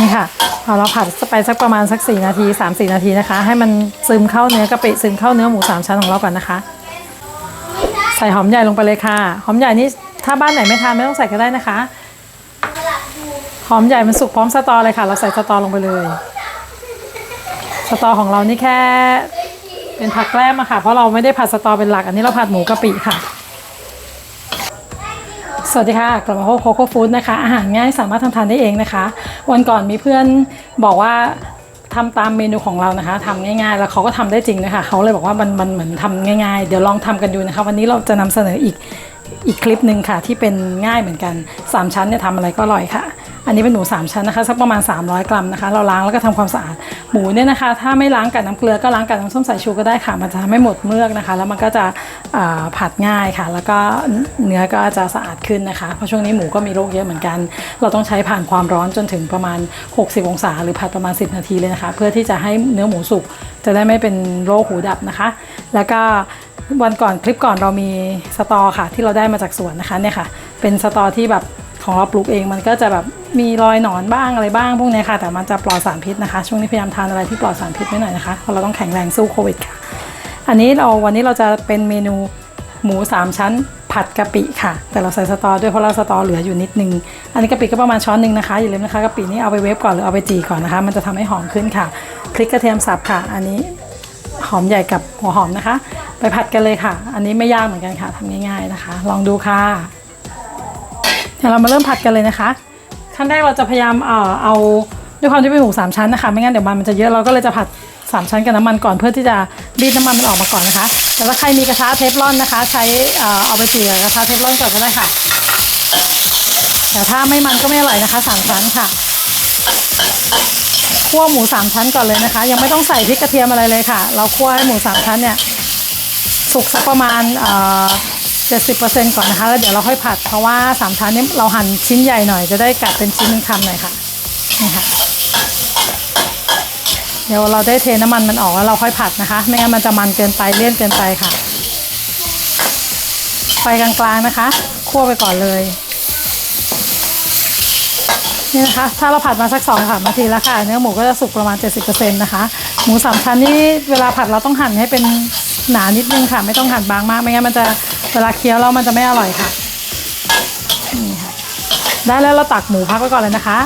นี่ค่ะพอเราผัดไปสักประมาณสัก 4 นาที 3-4 นาทีนะคะ ให้มันซึมเข้าเนื้อกะปิซึมเข้าเนื้อหมูสามชั้นของเราก่อนนะคะ ใส่หอมใหญ่ลงไปเลยค่ะ หอมใหญ่นี่ถ้าบ้านไหนไม่ทานไม่ต้องใส่ก็ได้นะคะ หอมใหญ่มันสุกพร้อมสตอเลยค่ะ เราใส่สตอลงไปเลย สตอของเรานี่แค่เป็นผักแกล้มอะค่ะ เพราะเราไม่ได้ผัดสตอเป็นหลัก อันนี้เราผัดหมูกะปิค่ะ สวัสดีค่ะกลับมาพบโคโค่ฟู้ดนะคะ อาหารง่ายสามารถทำทานได้เองนะคะ วันก่อนมีเพื่อนบอกว่าทำตามเมนูของเรานะคะทำง่ายๆ แล้วเขาก็ทำได้จริงนะคะเขาเลยบอกว่ามันมันเหมือนทำง่าย ๆ เดี๋ยวลองทำกันดูนะคะ วันนี้เราจะนำเสนออีกอีกคลิปหนึ่งค่ะ ที่เป็นง่ายเหมือนกัน 3 ชั้นเนี่ยทำอะไรก็อร่อยค่ะ อันนี้เป็นหมู3ชั้นนะคะสักประมาณ 300 กรัมนะคะ เราล้างแล้วก็ทำความสะอาดหมูเนี่ยนะคะ ถ้าไม่ล้างกับน้ำเกลือก็ล้างกับน้ำส้มสายชูก็ได้ค่ะ มันจะทำให้หมดเมือกนะคะ แล้วมันก็จะผัดง่ายค่ะ แล้วก็เนื้อก็จะสะอาดขึ้นนะคะ เพราะช่วงนี้หมูก็มีโรคเยอะเหมือนกัน เราต้องใช้ผ่านความร้อนจนถึงประมาณ 60 องศา หรือผัดประมาณ 10 นาทีเลยนะคะ เพื่อที่จะให้เนื้อหมูสุกจะได้ไม่เป็นโรคหูดับนะคะ แล้วก็วันก่อนคลิปก่อนเรามีสตอค่ะ ที่เราได้มาจากสวนนะคะเนี่ยค่ะ เป็นสตอที่แบบของเราปลูกเองมันก็จะแบบ มีรอยหนอนบ้างอะไรบ้างพวกนี้ค่ะ แต่มันจะปลอดสารพิษนะคะ ช่วงนี้พยายามทานอะไรที่ปลอดสารพิษไว้หน่อยนะคะเพราะเราต้องแข็งแรงสู้โควิดค่ะ อันนี้เราวันนี้เราจะเป็นเมนูหมู 3 ชั้นผัดกะปิค่ะ แต่เราใส่สตอด้วยเพราะเราสตอเหลืออยู่นิดนึง อันนี้กะปิก็ประมาณช้อนหนึ่งนะคะอย่าลืมนะคะกะปินี่เอาไปเวฟก่อนหรือเอาไปจีก่อนนะคะ มันจะทำให้หอมขึ้นค่ะพริกกระเทียมสับค่ะ อันนี้หอมใหญ่กับหัวหอมนะคะ ไปผัดกันเลยค่ะ อันนี้ไม่ยากเหมือนกันค่ะทำง่าย ๆนะคะ ลองดูค่ะเดี๋ยวเรามาเริ่มผัดกันเลยนะคะ ขั้นแรกเราจะพยายามเอ่อเอาด้วยความที่เป็นหมูสามชั้นนะคะ ไม่งั้นเดี๋ยวมันมันจะเยอะเราก็เลยจะผัดสามชั้นกับน้ำมันก่อนเพื่อที่จะรีดน้ำมันมันออกมาก่อนนะคะ แต่ถ้าใครมีกระทะเทฟลอนนะคะ ใช้เอ่อเอาไปเจีกับกระทะเทฟลอนก่อนก็ได้ค่ะ แต่ถ้าไม่มันก็ไม่อร่อยนะคะสามชั้นค่ะคั่วหมูสามชั้นก่อนเลยนะคะ ยังไม่ต้องใส่พริกกระเทียมอะไรเลยค่ะ เราคั่วให้หมูสามชั้นเนี่ยสุกสักประมาณเจ็ดสิบเปอ ร์เซ็นต์ก่อนนะคะแล้วเดี๋ยวเราค่อยผัด เพราะว่าสามชั้นนี้เราหั่นชิ้นใหญ่หน่อยจะได้กัดเป็นชิ้นเป็นคำหน่อยค่ะนี่ค่ะ เดี๋ยวเราได้เทน้ำมันมันออกแล้วเราค่อยผัดนะคะ ไม่งั้นมันจะมันเกินไปเลี่ยนเกินไปค่ะไฟกลางๆนะคะ คั่วไปก่อนเลยนี่นะคะถ้าเราผัดมาสักสองสามนาทีแล้วค่ะเนื้อหมูก็จะสุกประมาณ 70%นะคะหมูสามชั้นนี่เวลาผัดเราต้องหั่นให้เป็นหนานิดนึงค่ะ ไม่ต้องหั่นบางมาก ไม่งั้นมันจะ เวลาเคี้ยวแล้วมันจะไม่อร่อยค่ะนี่ค่ะ ได้แล้วเราตักหมูพักไว้ก่อนเลยนะคะ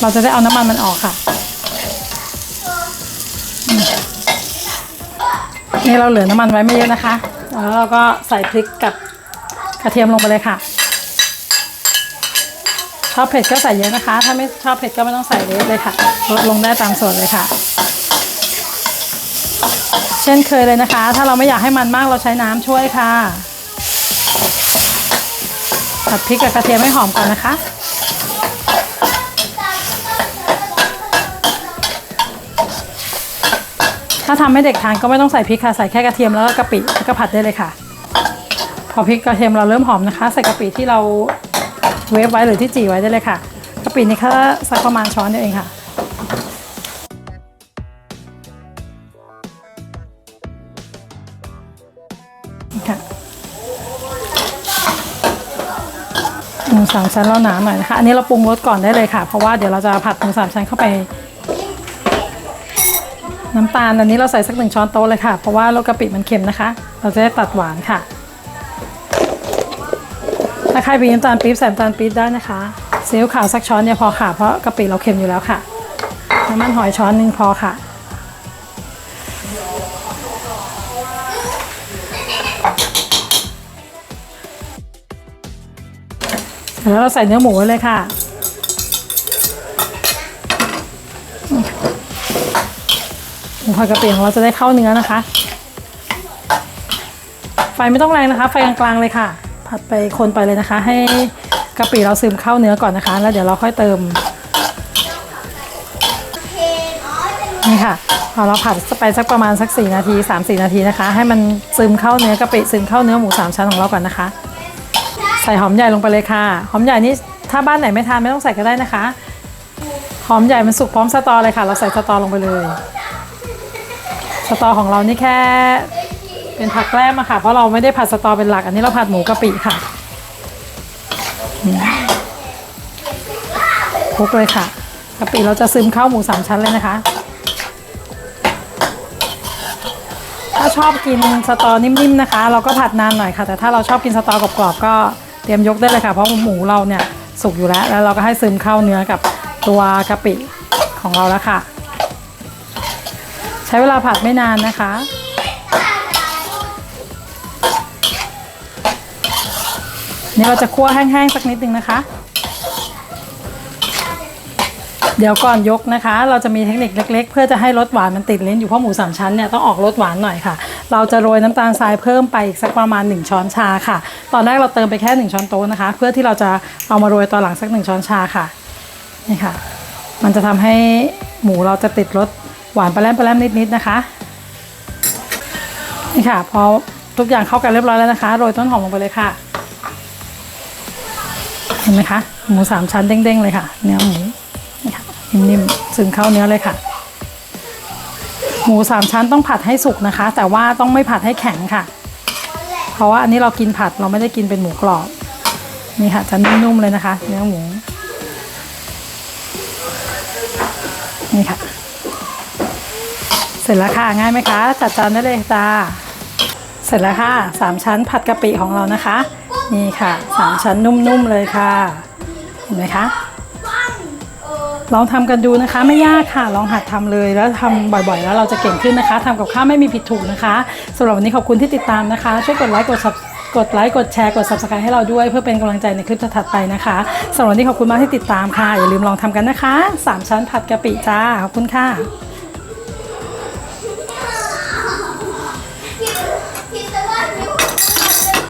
เราจะได้เอาน้ำมันมันออกค่ะ นี่เราเหลือน้ำมันไว้ไม่เยอะนะคะ แล้วเราก็ใส่พริกกับกระเทียมลงไปเลยค่ะ ชอบเผ็ดก็ใส่เยอะนะคะ ถ้าไม่ชอบเผ็ดก็ไม่ต้องใส่เยอะเลยค่ะลดลงได้ตามส่วนเลยค่ะ เช่นเคยเลยนะคะ ถ้าเราไม่อยากให้มันมากเราใช้น้ำช่วยค่ะผัดพริกกับกระเทียมให้หอมก่อนนะคะ ถ้าทำให้เด็กทานก็ไม่ต้องใส่พริกค่ะใส่แค่กระเทียมแล้วก็กะปิแล้วก็ผัดได้เลยค่ะ พอพริกกระเทียมเราเริ่มหอมนะคะ ใส่กะปิที่เราเวฟไว้หรือที่จีไว้ได้เลยค่ะกะปินี่แค่สักประมาณช้อนเดียวเองค่ะ หมูสามชั้นเราหนาหน่อยนะคะ อันนี้เราปรุงรสก่อนได้เลยค่ะ เพราะว่าเดี๋ยวเราจะผัดหมูสามชั้นเข้าไป น้ำตาลอันนี้เราใส่สักหนึ่งช้อนโต๊ะเลยค่ะ เพราะว่ารสกะปิมันเค็มนะคะ เราจะได้ตัดหวานค่ะ ถ้าใครมีน้ำตาลปี๊บใส่น้ำตาลปี๊บได้นะคะซีอิ๊วขาวสักช้อนเนี่ยพอค่ะ เพราะกะปิเราเค็มอยู่แล้วค่ะ น้ำมันหอยช้อนหนึ่งพอค่ะ แล้วเราใส่เนื้อหมูไว้เลยค่ะ หมูผัดกะปิของเราจะได้เข้าเนื้อนะคะ ไฟไม่ต้องแรงนะคะ ไฟกลางๆเลยค่ะ ผัดไปคนไปเลยนะคะ ให้กะปิเราซึมเข้าเนื้อก่อนนะคะ แล้วเดี๋ยวเราค่อยเติมนี่ค่ะพอเราผัดไปสักประมาณสัก 4 นาที 3-4 นาทีนะคะ ให้มันซึมเข้าเนื้อกะปิซึมเข้าเนื้อหมูสามชั้นของเราก่อนนะคะ ใส่หอมใหญ่ลงไปเลยค่ะ หอมใหญ่นี่ถ้าบ้านไหนไม่ทานไม่ต้องใส่ก็ได้นะคะ หอมใหญ่มันสุกพร้อมสตอเลยค่ะ เราใส่สตอลงไปเลย สตอของเรานี่แค่ เป็นผักแกล้มอะค่ะ เพราะเราไม่ได้ผัดสตอเป็นหลัก อันนี้เราผัดหมูกะปิค่ะคลุกเลยค่ะกะปิเราจะซึมเข้าหมูสามชั้นเลยนะคะ ถ้าชอบกินสตอนิ่มๆนะคะ เราก็ผัดนานหน่อยค่ะ แต่ถ้าเราชอบกินสตอกรอบๆก็ เตรียมยกได้เลยค่ะเพราะหมูเราเนี่ยสุกอยู่แล้ว แล้วเราก็ให้ซึมเข้าเนื้อกับตัวกะปิของเราแล้วค่ะ ใช้เวลาผัดไม่นานนะคะ นี่เราจะคั่วแห้งๆสักนิดนึงนะคะ เดี๋ยวก่อนยกนะคะ เราจะมีเทคนิคเล็ก ๆ เพื่อจะให้รสหวานมันติดลิ้นอยู่เพราะหมูสามชั้นเนี่ยต้องออกรสหวานหน่อยค่ะ เราจะโรยน้ำตาลทรายเพิ่มไปอีกสักประมาณ 1 ช้อนชาค่ะ ตอนแรกเราเติมไปแค่ 1 ช้อนโต๊ะนะคะ เพื่อที่เราจะเอามาโรยตอนหลังสัก 1 ช้อนชาค่ะนี่ค่ะ มันจะทำให้หมูเราจะติดรสหวานปลาแรมปลาแรมนิดๆนะคะนี่ค่ะพอทุกอย่างเข้ากันเรียบร้อยแล้วนะคะโรยต้นหอมลงไปเลยค่ะเห็นไหมคะหมูสามชั้นเด้งๆเลยค่ะ เนื้อหมูนี่ค่ะนิ่มๆซึมเข้าเนื้อเลยค่ะ หมูสามชั้นต้องผัดให้สุกนะคะ แต่ว่าต้องไม่ผัดให้แข็งค่ะ เพราะว่าอันนี้เรากินผัดเราไม่ได้กินเป็นหมูกรอบ นี่ค่ะจะนุ่มๆเลยนะคะ เนื้อหมู นี่ค่ะ เสร็จแล้วค่ะง่ายไหมคะ จัดจานได้เลยจ้าเสร็จแล้วค่ะสามชั้นผัดกะปิของเรานะคะ นี่ค่ะสามชั้นนุ่มๆเลยค่ะ เห็นไหมคะ ลองทำกันดูนะคะไม่ยากค่ะ ลองหัดทำเลยแล้วทำบ่อยๆ แล้วเราจะเก่งขึ้นนะคะทำกับข้าวไม่มีผิดถูกนะคะสำหรับวันนี้ขอบคุณที่ติดตามนะคะ ช่วยกดไลค์กดซับกดไลค์กดแชร์กด subscribe ให้เราด้วยเพื่อเป็นกำลังใจในคลิปถัดไปนะคะสำหรับวันนี้ขอบคุณมากที่ติดตามค่ะ อย่าลืมลองทำกันนะคะสามชั้นผัดกะปิจ้าขอบคุณค่ะ